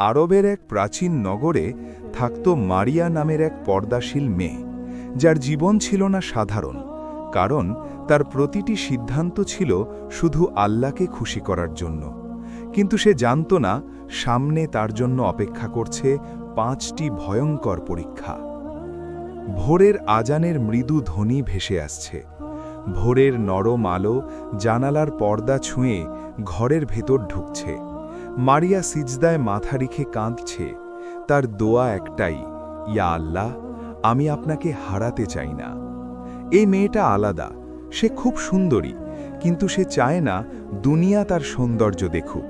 আরবের এক প্রাচীন নগরে থাকত মারিয়া নামের এক পর্দাশীল মেয়ে, যার জীবন ছিল না সাধারণ, কারণ তার প্রতিটি সিদ্ধান্ত ছিল শুধু আল্লাহকে খুশি করার জন্য। কিন্তু সে জানত না, সামনে তার জন্য অপেক্ষা করছে পাঁচটি ভয়ঙ্কর পরীক্ষা। ভোরের আজানের মৃদু ধ্বনি ভেসে আসছে। ভোরের নরম আলো জানালার পর্দা ছুঁয়ে ঘরের ভেতর ঢুকছে। মারিয়া সিজদায় মাথা রেখে কাঁদছে। তার দোয়া একটাই, ইয়া আল্লাহ, আমি আপনাকে হারাতে চাই না। এই মেয়েটা আলাদা, সে খুব সুন্দরী, কিন্তু সে চায় না দুনিয়া তার সৌন্দর্য দেখুক।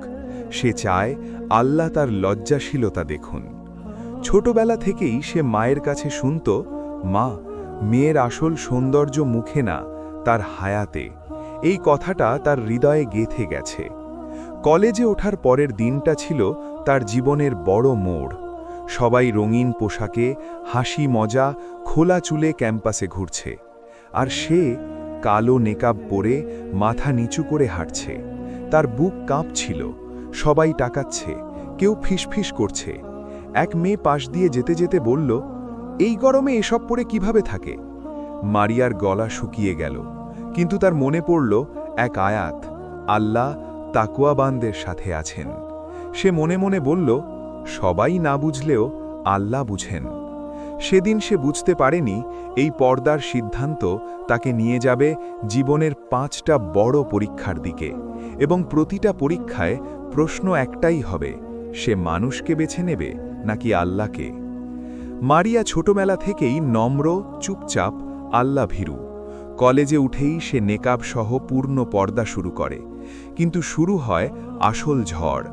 সে চায় আল্লাহ তার লজ্জাশীলতা দেখুন। ছোটবেলা থেকেই সে মায়ের কাছে শুনত, মা, মেয়ের আসল সৌন্দর্য মুখে না, তার হায়াতে। এই কথাটা তার হৃদয়ে গেথে গেছে। কলেজে ওঠার পরের দিনটা ছিল তার জীবনের বড় মোড়। সবাই রঙিন পোশাকে, হাসি মজা, খোলা চুলে ক্যাম্পাসে ঘুরছে। আর সে কালো নেকাব পরে মাথা নিচু করে হাঁটছে। তার বুক কাঁপছিল, সবাই টাকাচ্ছে কেউ ফিসফিস করছে। এক মেয়ে পাশ দিয়ে যেতে যেতে বলল, এই গরমে এসব পরে কীভাবে থাকে? মারিয়ার গলা শুকিয়ে গেল, কিন্তু তার মনে পড়ল এক আয়াত, আল্লাহ তাকুয়াবানদের সাথে আছেন। সে মনে মনে বলল, সবাই না বুঝলেও আল্লাহ বুঝেন। সেদিন সে বুঝতে পারেনি এই পর্দার সিদ্ধান্ত তাকে নিয়ে যাবে জীবনের পাঁচটা বড় পরীক্ষার দিকে এবং প্রতিটা পরীক্ষায় প্রশ্ন একটাই হবে, সে মানুষকে বেছে নেবে নাকি আল্লাহকে? মারিয়া ছোটবেলা থেকেই নম্র, চুপচাপ আল্লাহ ভীরু কলেজে উঠেই সে নেকাব সহ পূর্ণ পর্দা শুরু করে। কিন্তু শুরু হয় আসল ঝড়।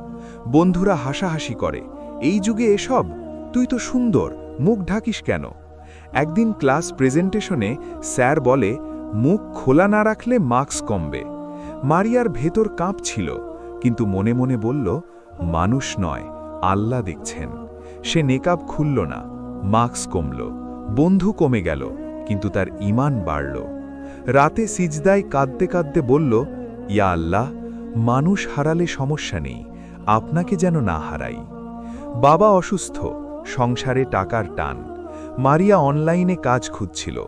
বন্ধুরা হাসাহাসি করে, এই যুগে এসব? তুই তো সুন্দর, মুখ ঢাকিস কেন? একদিন ক্লাস প্রেজেন্টেশনে স্যার বলে, মুখ খোলা না রাখলে মার্কস কমবে। মারিয়ার ভেতর কাঁপছিল, কিন্তু মনে মনে বলল, মানুষ নয়, আল্লাহ দেখছেন। সে নেকাব খুলল না মার্কস কমল, বন্ধু কমে গেল, কিন্তু তার ইমান বাড়ল। রাতে সিজদায় কাঁদতে কাঁদতে বলল ইয়া আল্লাহ, মানুষ হারালে সমস্যা নেই, আপনাকে যেন না হারাই। বাবা অসুস্থ, সংসারে টাকার টান। মারিয়া অনলাইনে কাজ খুঁজছিল।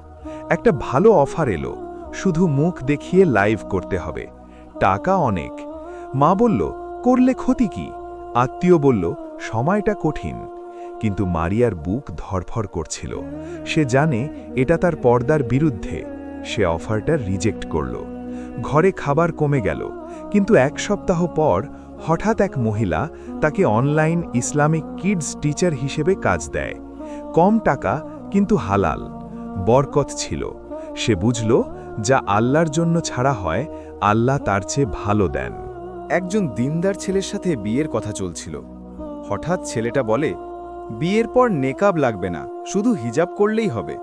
একটা ভালো অফার এলো, শুধু মুখ দেখিয়ে লাইভ করতে হবে। টাকা অনেক। মা বলল, করলে ক্ষতি কি? আত্মীয় বলল, সময়টা কঠিন। কিন্তু মারিয়ার বুক ধরফর করছিল। সে জানে এটা তার পর্দার বিরুদ্ধে। সে অফারটা রিজেক্ট করল। ঘরে খাবার কমে গেল। কিন্তু এক সপ্তাহ পর হঠাৎ এক মহিলা তাকে অনলাইন ইসলামিক কিডস টিচার হিসেবে কাজ দেয়। কম টাকা, কিন্তু হালাল। বরকত ছিল। সে বুঝল, যা আল্লাহর জন্য ছাড়া হয়, আল্লাহ তার চেয়ে ভালো দেন। একজন দিনদার ছেলের সাথে বিয়ের কথা চলছিল। হঠাৎ ছেলেটা বলে, বিয়ের পর নেকাব লাগবে না, শুধু হিজাব করলেই হবে।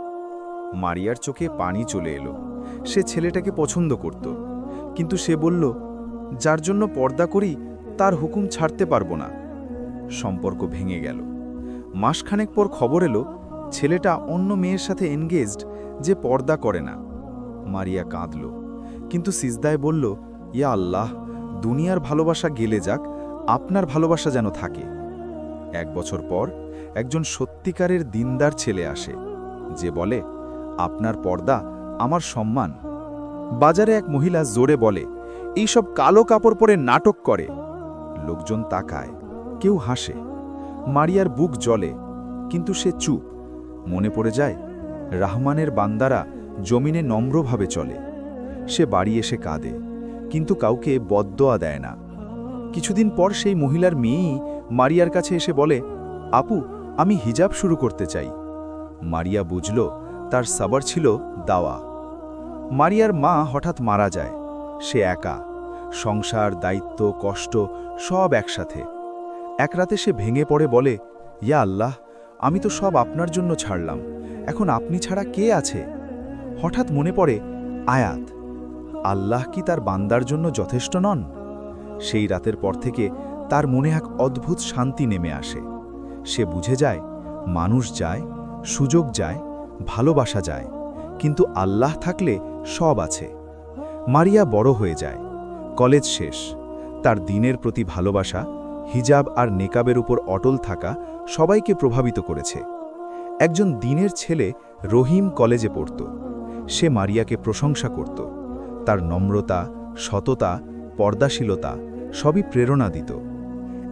মারিয়ার চোখে পানি চলে এলো। সে ছেলেটাকে পছন্দ করত। কিন্তু সে বলল, যার জন্য পর্দা করি, তার হুকুম ছাড়তে পারব না। সম্পর্ক ভেঙে গেল। মাসখানেক পর খবর এলো, ছেলেটা অন্য মেয়ের সাথে এনগেজড যে পর্দা করে না। মারিয়া কাঁদল, কিন্তু সিজদায় বলল, ইয়া আল্লাহ, দুনিয়ার ভালোবাসা গেলে যাক, আপনার ভালোবাসা যেন থাকে। এক বছর পর একজন সত্যিকারের দিনদার ছেলে আসে, যে বলে, আপনার পর্দা আমার সম্মান। বাজারে এক মহিলা জোরে বলে, এইসব কালো কাপড় পরে নাটক করে। লোকজন তাকায়, কেউ হাসে। মারিয়ার বুক জ্বলে, কিন্তু সে চুপ। মনে পড়ে যায়, রাহমানের বান্দারা জমিনে নম্রভাবে চলে। সে বাড়ি এসে কাঁদে, কিন্তু কাউকে বদদোয়া দেয় না। কিছুদিন পর সেই মহিলার মেয়েই মারিয়ার কাছে এসে বলে, আপু, আমি হিজাব শুরু করতে চাই। মারিয়া বুঝল, তার সাবার ছিল দাওয়া। মারিয়ার মা হঠাৎ মারা যায়। সে একা। সংসার, দায়িত্ব, কষ্ট সব একসাথে। এক রাতে সে ভেঙে পড়ে বলে, ইয়া আল্লাহ, আমি তো সব আপনার জন্য ছাড়লাম। এখন আপনি ছাড়া কে আছে? হঠাৎ মনে পড়ে, আয়াত, আল্লাহ কি তার বান্দার জন্য যথেষ্ট নন? সেই রাতের পর থেকে তার মনে এক অদ্ভুত শান্তি নেমে আসে। সে বুঝে যায়, মানুষ যায়, সুযোগ যায়, ভালোবাসা যায়। কিন্তু আল্লাহ থাকলে সব আছে। মারিয়া বড় হয়ে যায়। কলেজ শেষ। তার দিনের প্রতি ভালোবাসা, হিজাব আর নেকাবের উপর অটল থাকা সবাইকে প্রভাবিত করেছে। একজন দিনের ছেলে রহিম কলেজে পড়ত। সে মারিয়াকে প্রশংসা করত। তার নম্রতা, সততা, পর্দাশীলতা সবই প্রেরণা দিত।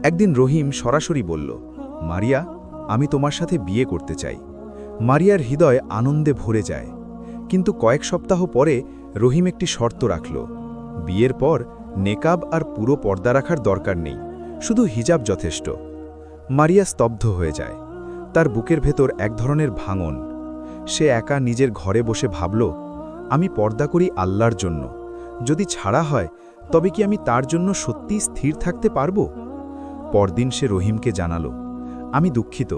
একদিন রহিম সরাসরি বলল, মারিয়া, আমি তোমার সাথে বিয়ে করতে চাই। মারিয়ার হৃদয় আনন্দে ভরে যায়। কিন্তু কয়েক সপ্তাহ পরে রহিম একটি শর্ত রাখল। বিয়ের পর নেকাব আর পুরো পর্দা রাখার দরকার নেই, শুধু হিজাব যথেষ্ট। মারিয়া স্তব্ধ হয়ে যায়। তার বুকের ভেতর এক ধরনের ভাঙন। সে একা নিজের ঘরে বসে ভাবল, আমি পর্দা করি আল্লাহর জন্য। যদি ছাড়া হয়, তবে কি আমি তার জন্য সত্যি স্থির থাকতে পারব? পরদিন সে রহিমকে জানালো, আমি দুঃখিত।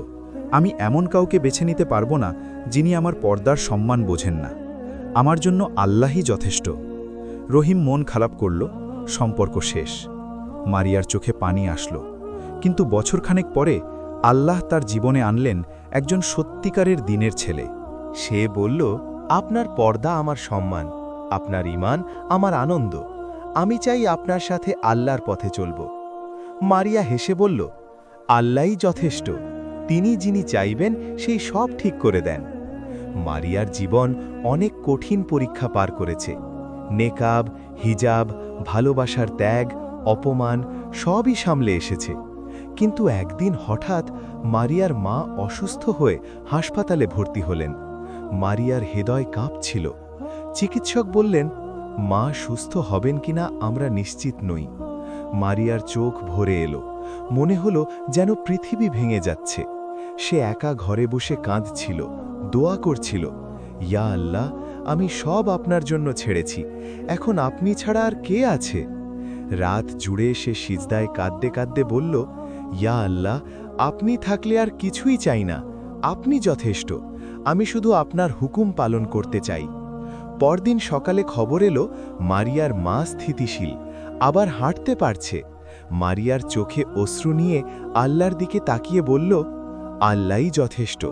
আমি এমন কাউকে বেছে নিতে পারব না যিনি আমার পর্দার সম্মান বোঝেন না। আমার জন্য আল্লাহই যথেষ্ট। রহিম মন খারাপ করল, সম্পর্ক শেষ। মারিয়ার চোখে পানি আসলো। কিন্তু বছরখানেক পরে আল্লাহ তার জীবনে আনলেন একজন সত্যিকারের দিনের ছেলে। সে বলল, আপনার পর্দা আমার সম্মান, আপনার ইমান আমার আনন্দ। আমি চাই আপনার সাথে আল্লাহর পথে চলব। মারিয়া হেসে বলল, আল্লাহই যথেষ্ট। তিনি যিনি চাইবেন, সেই সব ঠিক করে দেন। মারিয়ার জীবন অনেক কঠিন পরীক্ষা পার করেছে। নেকাব, হিজাব, ভালোবাসার ত্যাগ, অপমান সবই সামলে এসেছে। কিন্তু একদিন হঠাৎ মারিয়ার মা অসুস্থ হয়ে হাসপাতালে ভর্তি হলেন। মারিয়ার হৃদয় কাঁপছিল। চিকিৎসক বললেন, মা সুস্থ হবেন কিনা আমরা নিশ্চিত নই। মারিয়ার চোখ ভরে এলো। মনে হলো যেন পৃথিবী ভেঙে যাচ্ছে। সে একা ঘরে বসে কাঁদছিল, দোয়া করছিল, ইয়া আল্লাহ, আমি সব আপনার জন্য ছেড়েছি, এখন আপনি ছাড়া আর কে আছে? রাত জুড়ে সে সিজদায় কাঁদতে কাঁদতে বলল, ইয়া আল্লাহ, আপনি থাকলে আর কিছুই চাই না, আপনি যথেষ্ট, আমি শুধু আপনার হুকুম পালন করতে চাই। পরদিন সকালে খবর এলো, মারিয়ার মা স্থিতিশীল, আবার হাঁটতে পারছে। মারিয়ার চোখে অশ্রু নিয়ে আল্লাহর দিকে তাকিয়ে বলল আল্লাহই যথেষ্ট।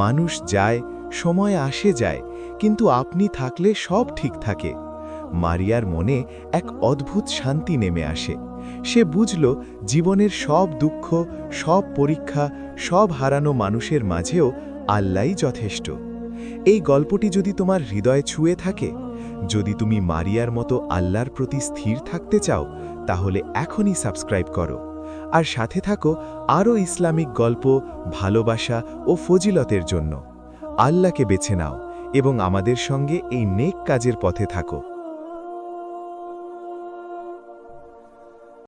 মানুষ যায়, সময় আসে যায়, কিন্তু আপনি থাকলে সব ঠিক থাকে। মারিয়ার মনে এক অদ্ভুত শান্তি নেমে আসে। সে বুঝল, জীবনের সব দুঃখ, সব পরীক্ষা, সব হারানো মানুষের মাঝেও আল্লাই যথেষ্ট। এই গল্পটি যদি তোমার হৃদয় ছুঁয়ে থাকে, যদি তুমি মারিয়ার মতো আল্লাহর প্রতি স্থির থাকতে চাও, তাহলে এখনই সাবস্ক্রাইব করো। আর সাথে থাকো আরও ইসলামিক গল্প, ভালোবাসা ও ফজিলতের জন্য। আল্লাহকে বেছে নাও এবং আমাদের সঙ্গে এই নেক কাজের পথে থাকো।